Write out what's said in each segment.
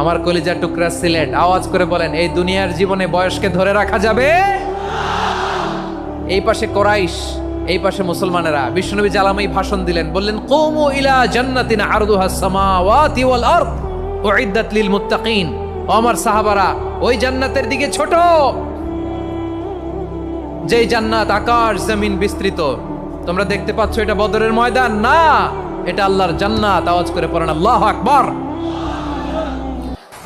আমার কলিজা টুকরা সিলেট। আওয়াজ করে বলেন, এই দুনিয়ার জীবনে বয়সকে ধরে রাখা যাবে? এই পাশে কোরাইশ, এই পাশে মুসলমানেরা। বিষ্ণুনবী জালামাই ভাষণ দিলেন, বললেন, কৌমু ইলা জান্নাতিন আরদুহা সামাওয়াতি ওয়াল আরদ, উইদ্দাত লিল মুত্তাকিন। আমার সাহাবারা, ওই জান্নাতের দিকে ছোট। যেই জান্নাত আকাশ, জমিন বিস্তৃত। তোমরা দেখতে পাচ্ছ এটা বদরের ময়দান। না, এটা আল্লাহর জান্নাত। আওয়াজ করে পড়েন আল্লাহ আকবার।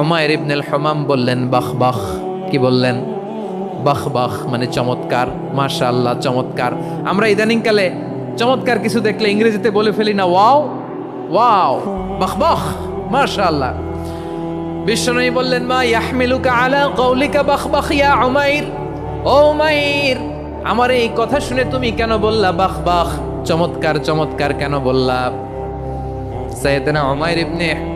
উমাইর ইবনুল হুমাম বললেন, বাহ বাহ। কি বললেন? বাহ বাহ মানে চমৎকার, মাশাআল্লাহ, চমৎকার। আমরা ইদানিংকালে চমৎকার কিছু দেখলে ইংরেজিতে বলে ফেলি না, ওয়াও ওয়াও, বাহ বাহ, মাশাআল্লাহ। বিশ্বনবী বললেন, মা ইয়াহমিলুকা আলা কওলিকা বাহ বাহ, ইয়া উমাইর। ও উমাইর, আমার এই কথা শুনে তুমি কেন বললা বাহ বাহ? চমৎকার চমৎকার কেন বললা? সাইয়েদনা উমাইর ইবনে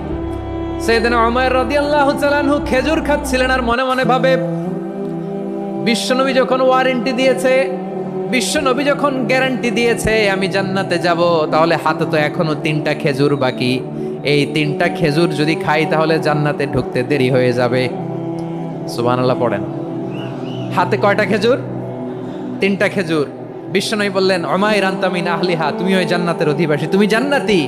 সেদিন ওমর রাদিয়াল্লাহু তাআলা আনহু খেজুর খাচ্ছিলেন আর মনে মনে ভাবে, বিশ্বনবী যখন ওয়ারেন্টি দিয়েছে, বিশ্বনবী যখন গ্যারান্টি দিয়েছে, আমি জান্নাতে যাব, তাহলে হাতে তো এখনও তিনটা খেজুর বাকি। এই তিনটা খেজুর যদি খাই, তাহলে জান্নাতে ঢুকতে দেরি হয়ে যাবে। সুবহানাল্লাহ পড়েন। হাতে কয়টা খেজুর? তিনটা খেজুর। বিশ্বনবী বললেন অমায় রান্তামিন আহলিহা তুমি ওই জান্নাতের অধিবাসী, তুমি জান্নাতি।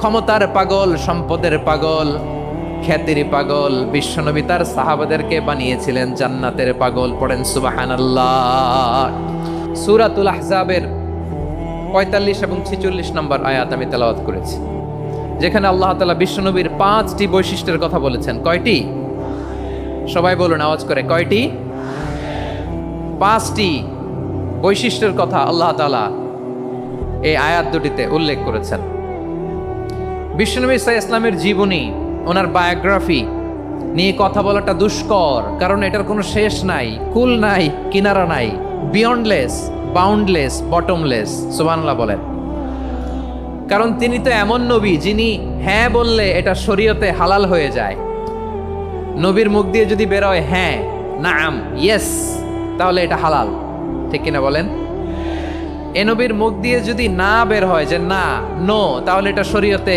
ক্ষমতার পাগল, সম্পদের পাগল, খ্যাতির পাগল বিশ্বনবী তার সাহাবাদেরকে বানিয়েছিলেন জান্নাতের পাগল। পড়েন সুবাহান সুরাতুল আহজাবের পঁয়তাল্লিশ এবং ছেচল্লিশ নম্বর আয়াত আমি তেলাওয়াত করেছি, যেখানে আল্লাহ তালা বিশ্বনবীর পাঁচটি বৈশিষ্ট্যের কথা বলেছেন। কয়টি? সবাই বলুন, আওয়াজ করে, কয়টি? পাঁচটি বৈশিষ্ট্যের কথা আল্লাহ তালা এই আয়াত দুটিতে উল্লেখ করেছেন। বিশ্বনবী ইসা ইসলামের জীবনী, ওনার বায়োগ্রাফি নিয়ে কথা বলাটা দুষ্কর, কারণ এটার কোনো শেষ নাই, কুল নাই, কিনারা নাই বিয়ন্ডলেস বাউন্ডলেস বটমলেস সুবানলা বলেন। কারণ তিনি তো এমন নবী যিনি হ্যাঁ বললে এটা শরীয়তে হালাল হয়ে যায়। নবীর মুখ দিয়ে যদি বেরোয় হ্যাঁ নাম ইয়েস তাহলে এটা হালাল। ঠিক কিনা বলেন? এ নবীর মুখ দিয়ে যদি না বের হয় যে না নো তাহলে এটা শরীয়তে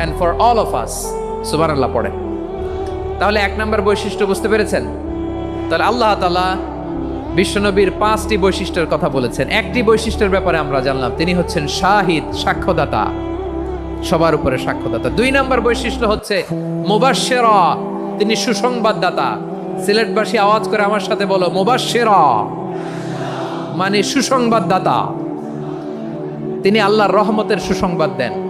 And for all of us সুবহানাল্লাহ, পড়ে। তাহলে এক নম্বর বৈশিষ্ট্য বুঝতে পেরেছেন? তাহলে আল্লাহ তালা বিশ্বনবীর পাঁচটি বৈশিষ্ট্যের কথা বলেছেন। একটি বৈশিষ্ট্যের ব্যাপারে আমরা জানলাম, তিনি হচ্ছেন শাহিদ, সাক্ষ্যদাতা। সবার উপরে সাক্ষ্যদাতা। দুই নম্বর বৈশিষ্ট্য হচ্ছে মুবাশশিরা, তিনি সুসংবাদদাতা। সিলেটবাসী আওয়াজ করে আমার সাথে বলো, মুবাশশিরা মানে সুসংবাদদাতা। তিনি আল্লাহর রহমতের সুসংবাদ দেন।